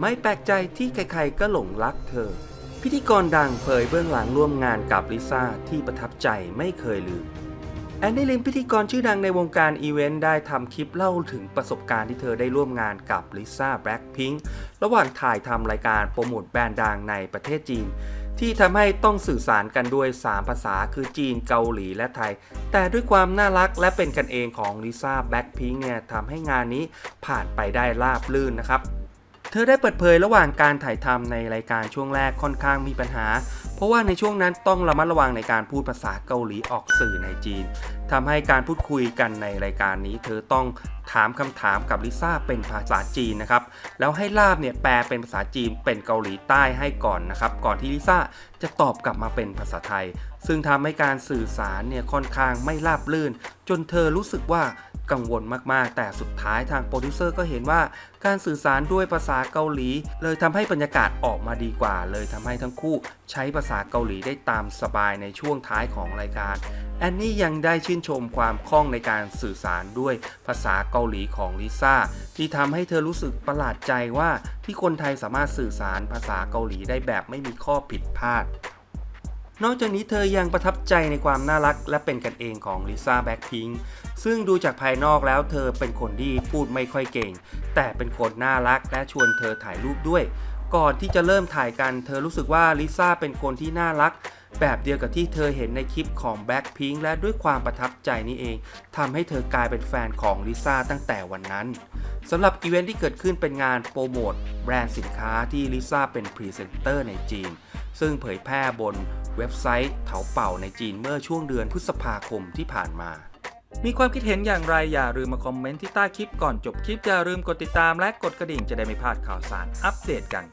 ไม่แปลกใจที่ใครๆก็หลงรักเธอ พิธีกรดังเผยเบื้องหลังร่วมงานกับลิซ่าที่ประทับใจไม่เคยลืม แอนนี่ลินพิธีกรชื่อดังในวงการอีเวนต์ได้ทำคลิปเล่าถึงประสบการณ์ที่เธอได้ร่วมงานกับลิซ่าแบล็คพิงค์ระหว่างถ่ายทำรายการโปรโมทแบรนด์ดังในประเทศจีน ที่ทำให้ต้องสื่อสารกันด้วย 3 ภาษาคือจีนเกาหลีและไทย แต่ด้วยความน่ารักและเป็นกันเองของลิซ่าแบล็คพิงค์เนี่ยทำให้งานนี้ผ่านไปได้ราบลื่นนะครับ เธอได้เปิดเผยระหว่างการถ่ายทำในรายการช่วงแรกค่อนข้างมีปัญหา เพราะว่าในช่วงนั้นต้องระมัดระวังในการพูดภาษาเกาหลีออกสื่อในจีนทำให้การพูดคุยกันในรายการนี้ เธอต้องถามคำถามกับลิซ่าเป็นภาษาจีนนะครับ แล้วให้ลาบเนี่ยแปลเป็นภาษาจีนเป็นเกาหลีใต้ให้ก่อนนะครับ ก่อนที่ลิซ่าจะตอบกลับมาเป็นภาษาไทย ซึ่งทำให้การสื่อสารเนี่ยค่อนข้างไม่ราบรื่น จนเธอรู้สึกว่า กังวลมากๆ แต่สุดท้ายทางโปรดิวเซอร์ก็เห็นว่าการสื่อสารด้วยภาษาเกาหลี เลยทำให้บรรยากาศออกมาดีกว่า เลยทำให้ทั้งคู่ใช้ภาษาเกาหลีได้ตามสบายในช่วงท้ายของรายการแอนนี่ยังได้ชื่นชมความคล่องในการสื่อสารด้วยภาษาเกาหลีของลิซ่าที่ทำให้เธอรู้สึกประหลาดใจว่าที่คนไทยสามารถสื่อสารภาษาเกาหลีได้แบบไม่มีข้อผิดพลาด นอกจากนี้เธอยังประทับใจในความน่ารักและเป็นกันเองของลิซ่าแบ็คพิงค์ซึ่งดูจากภายนอกแล้วเธอเป็นคนที่พูดไม่ค่อยเก่ง แต่เป็นคนน่ารักและชวนเธอถ่ายรูปด้วย ก่อนที่จะเริ่มถ่ายกันเธอรู้สึกว่าลิซ่าเป็นคนที่น่ารัก แบบเดียวกับที่เธอเห็นในคลิปของ Blackpink และด้วยความประทับใจนี้เองทำให้เธอกลายเป็นแฟนของลิซ่าตั้งแต่วันนั้นสำหรับอีเวนท์ที่เกิดขึ้นเป็นงานโปรโมทแบรนด์สินค้าที่ลิซ่าเป็นพรีเซนเตอร์ในจีน ซึ่งเผยแพร่บน เว็บไซต์เถาเป่าในจีนเมื่อช่วงเดือนพฤษภาคมที่ผ่านมา มีความคิดเห็นอย่างไรอย่าลืมมาคอมเมนต์ที่ใต้คลิปก่อนจบคลิปอย่าลืมกดติดตามและกดกระดิ่งจะได้ไม่พลาดข่าวสารอัปเดตกัน